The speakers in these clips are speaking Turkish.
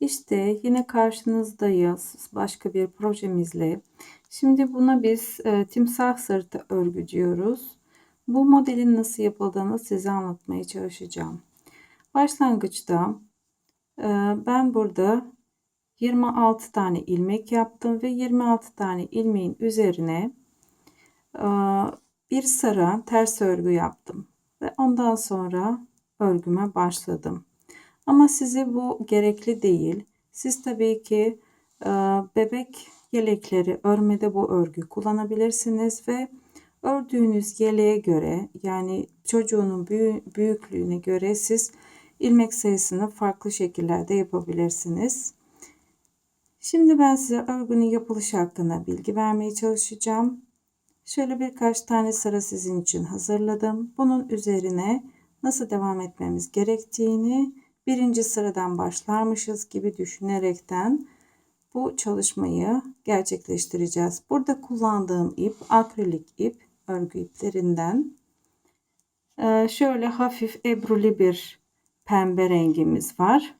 İşte yine karşınızdayız başka bir projemizle. Şimdi buna biz e, timsah sırtı örgü diyoruz. Bu modelin nasıl yapıldığını size anlatmaya çalışacağım. Başlangıçta e, ben burada 26 tane ilmek yaptım ve 26 tane ilmeğin üzerine e, bir sıra ters örgü yaptım ve ondan sonra örgüme başladım. Ama size bu gerekli değil. Siz tabii ki e, bebek yelekleri örmede bu örgü kullanabilirsiniz ve ördüğünüz yeleğe göre yani çocuğunun büyüklüğüne göre siz ilmek sayısını farklı şekillerde yapabilirsiniz. Şimdi ben size örgünün yapılışı hakkında bilgi vermeye çalışacağım. Şöyle birkaç tane sıra sizin için hazırladım. Bunun üzerine nasıl devam etmemiz gerektiğini birinci sıradan başlarmışız gibi düşünerekten bu çalışmayı gerçekleştireceğiz. Burada kullandığım ip akrilik ip örgü iplerinden ee, şöyle hafif ebruli bir pembe rengimiz var.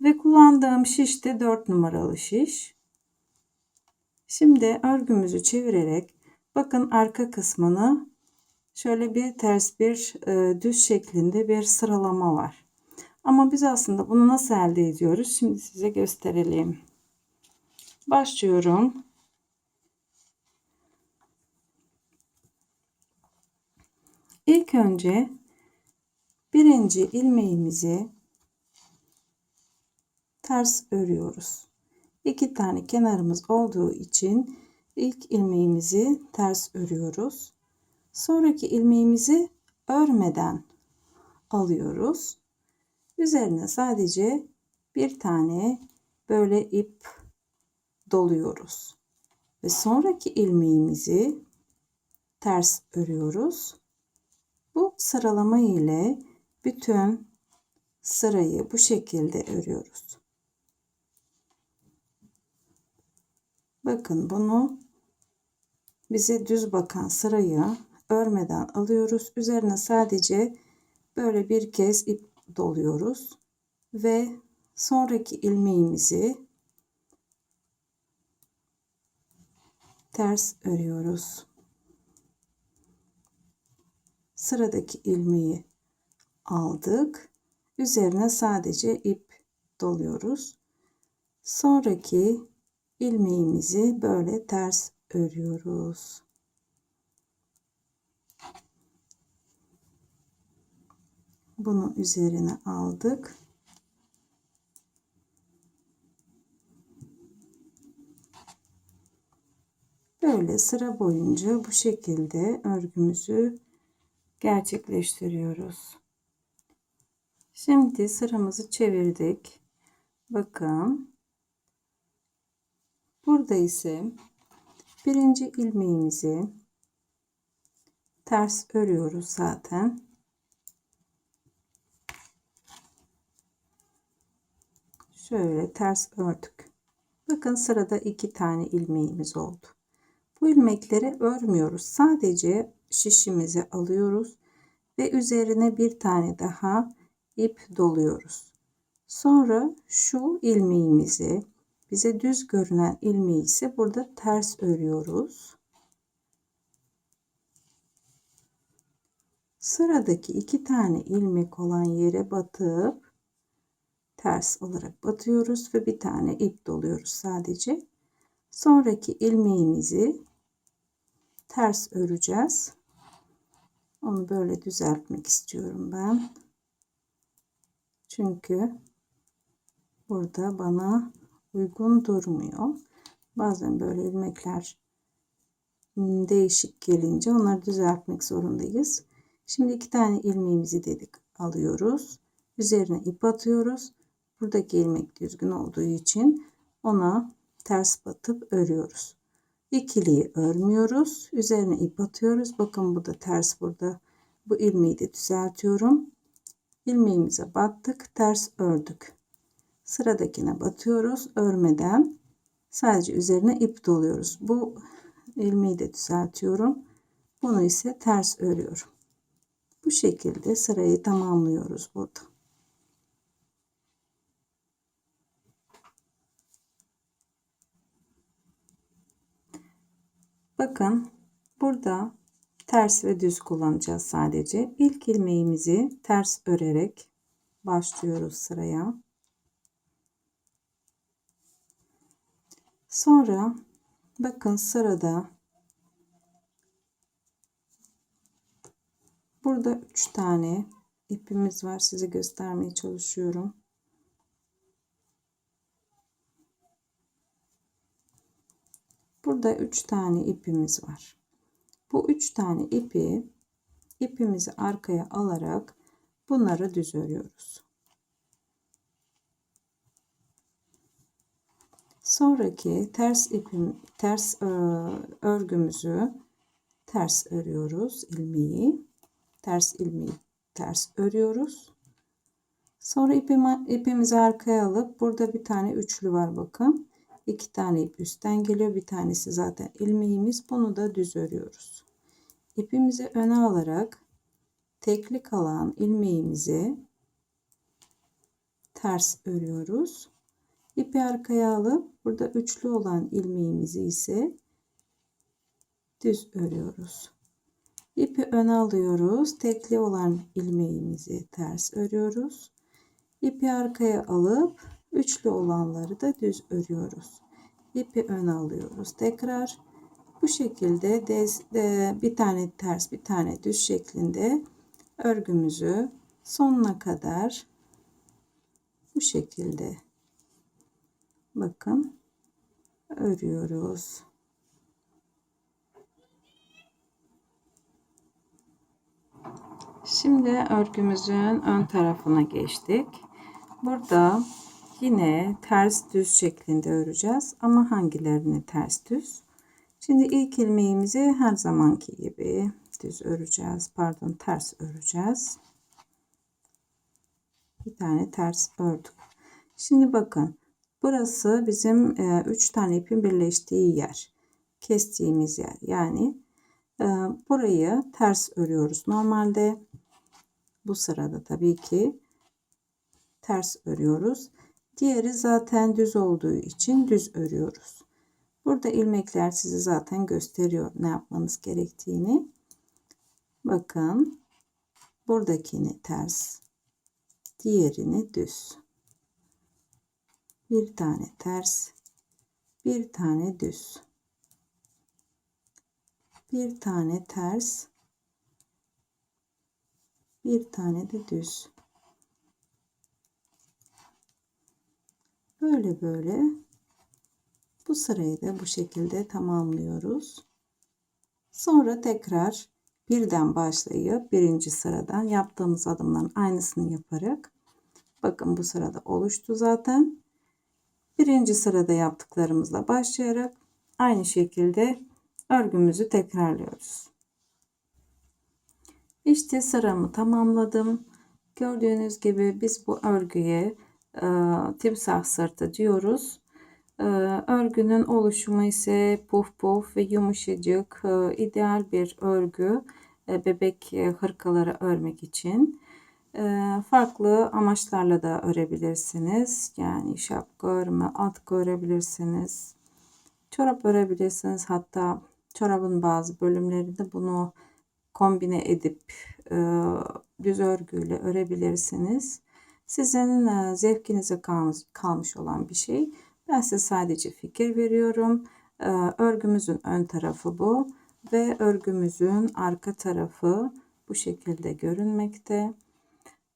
Ve kullandığım şiş de 4 numaralı şiş. Şimdi örgümüzü çevirerek bakın arka kısmını şöyle bir ters bir e, düz şeklinde bir sıralama var. Ama biz aslında bunu nasıl elde ediyoruz? Şimdi size gösterelim. Başlıyorum. İlk önce birinci ilmeğimizi ters örüyoruz. İki tane kenarımız olduğu için ilk ilmeğimizi ters örüyoruz. Sonraki ilmeğimizi örmeden alıyoruz. Üzerine sadece bir tane böyle ip doluyoruz. Ve sonraki ilmeğimizi ters örüyoruz. Bu sıralama ile bütün sırayı bu şekilde örüyoruz. Bakın bunu bize düz bakan sırayı örmeden alıyoruz. Üzerine sadece böyle bir kez ip doluyoruz ve sonraki ilmeğimizi ters örüyoruz. Sıradaki ilmeği aldık. Üzerine sadece ip doluyoruz. Sonraki ilmeğimizi böyle ters örüyoruz. Bunu üzerine aldık. Böyle sıra boyunca bu şekilde örgümüzü gerçekleştiriyoruz. Şimdi sıramızı çevirdik. Bakın. Burada ise birinci ilmeğimizi ters örüyoruz zaten. Şöyle ters ördük. Bakın sırada iki tane ilmeğimiz oldu. Bu ilmekleri örmüyoruz. Sadece şişimizi alıyoruz ve üzerine bir tane daha ip doluyoruz. Sonra şu ilmeğimizi bize düz görünen ilmeği ise burada ters örüyoruz. Sıradaki iki tane ilmek olan yere batıp ters olarak batıyoruz ve bir tane ip doluyoruz sadece. Sonraki ilmeğimizi ters öreceğiz. Onu böyle düzeltmek istiyorum ben. Çünkü burada bana uygun durmuyor. Bazen böyle ilmekler değişik gelince onları düzeltmek zorundayız. Şimdi iki tane ilmeğimizi dedik alıyoruz. Üzerine ip atıyoruz. Buradaki ilmek düzgün olduğu için ona ters batıp örüyoruz. İkiliyi örmüyoruz. Üzerine ip atıyoruz. Bakın bu da ters burada. Bu ilmeği de düzeltiyorum. İlmeğimize battık. Ters ördük. Sıradakine batıyoruz. Örmeden sadece üzerine ip doluyoruz. Bu ilmeği de düzeltiyorum. Bunu ise ters örüyorum. Bu şekilde sırayı tamamlıyoruz burada. Bakın burada ters ve düz kullanacağız sadece. İlk ilmeğimizi ters örerek başlıyoruz sıraya. Sonra bakın sırada burada 3 tane ipimiz var. Size göstermeye çalışıyorum. Burada 3 tane ipimiz var. Bu 3 tane ipi ipimizi arkaya alarak bunları düz örüyoruz. Sonraki ters ipim ters örgümüzü ters örüyoruz ilmeği. Ters ilmeği ters örüyoruz. Sonra ipimi, ipimizi arkaya alıp burada bir tane üçlü var bakın. İki tane ip üstten geliyor. Bir tanesi zaten ilmeğimiz. Bunu da düz örüyoruz. İpimizi öne alarak tekli kalan ilmeğimizi ters örüyoruz. İpi arkaya alıp burada üçlü olan ilmeğimizi ise düz örüyoruz. İpi öne alıyoruz. Tekli olan ilmeğimizi ters örüyoruz. İpi arkaya alıp üçlü olanları da düz örüyoruz. İpi öne alıyoruz. Tekrar bu şekilde de, bir tane ters bir tane düz şeklinde örgümüzü sonuna kadar bu şekilde bakın örüyoruz. Şimdi örgümüzün ön tarafına geçtik. Burada yine ters düz şeklinde öreceğiz. Ama hangilerini ters düz? Şimdi ilk ilmeğimizi her zamanki gibi düz öreceğiz. Pardon ters öreceğiz. Bir tane ters ördük. Şimdi bakın burası bizim 3 e, tane ipin birleştiği yer. Kestiğimiz yer. Yani e, burayı ters örüyoruz. Normalde bu sırada tabii ki ters örüyoruz. Diğeri zaten düz olduğu için düz örüyoruz. Burada ilmekler sizi zaten gösteriyor ne yapmanız gerektiğini. Bakın buradakini ters, diğerini düz. Bir tane ters, bir tane düz. Bir tane ters, bir tane de düz. Böyle böyle bu sırayı da bu şekilde tamamlıyoruz. Sonra tekrar birden başlayıp birinci sıradan yaptığımız adımların aynısını yaparak bakın bu sırada oluştu zaten. Birinci sırada yaptıklarımızla başlayarak aynı şekilde örgümüzü tekrarlıyoruz. İşte sıramı tamamladım. Gördüğünüz gibi biz bu örgüye e, timsah sırtı diyoruz. E, örgünün oluşumu ise puf puf ve yumuşacık e, ideal bir örgü e, bebek hırkaları örmek için. E, farklı amaçlarla da örebilirsiniz. Yani şapka örme, atkı örebilirsiniz. Çorap örebilirsiniz. Hatta çorabın bazı bölümlerinde bunu kombine edip e, düz örgüyle örebilirsiniz. Sizin e, zevkinize kalmış, olan bir şey. Ben size sadece fikir veriyorum. E, örgümüzün ön tarafı bu ve örgümüzün arka tarafı bu şekilde görünmekte.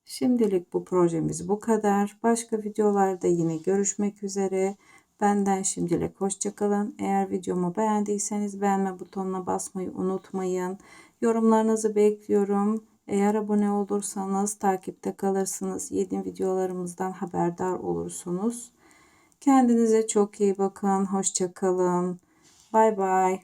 Şimdilik bu projemiz bu kadar. Başka videolarda yine görüşmek üzere. Benden şimdilik hoşçakalın. Eğer videomu beğendiyseniz beğenme butonuna basmayı unutmayın. Yorumlarınızı bekliyorum. Eğer abone olursanız takipte kalırsınız. Yeni videolarımızdan haberdar olursunuz. Kendinize çok iyi bakın. Hoşçakalın. Bay bay.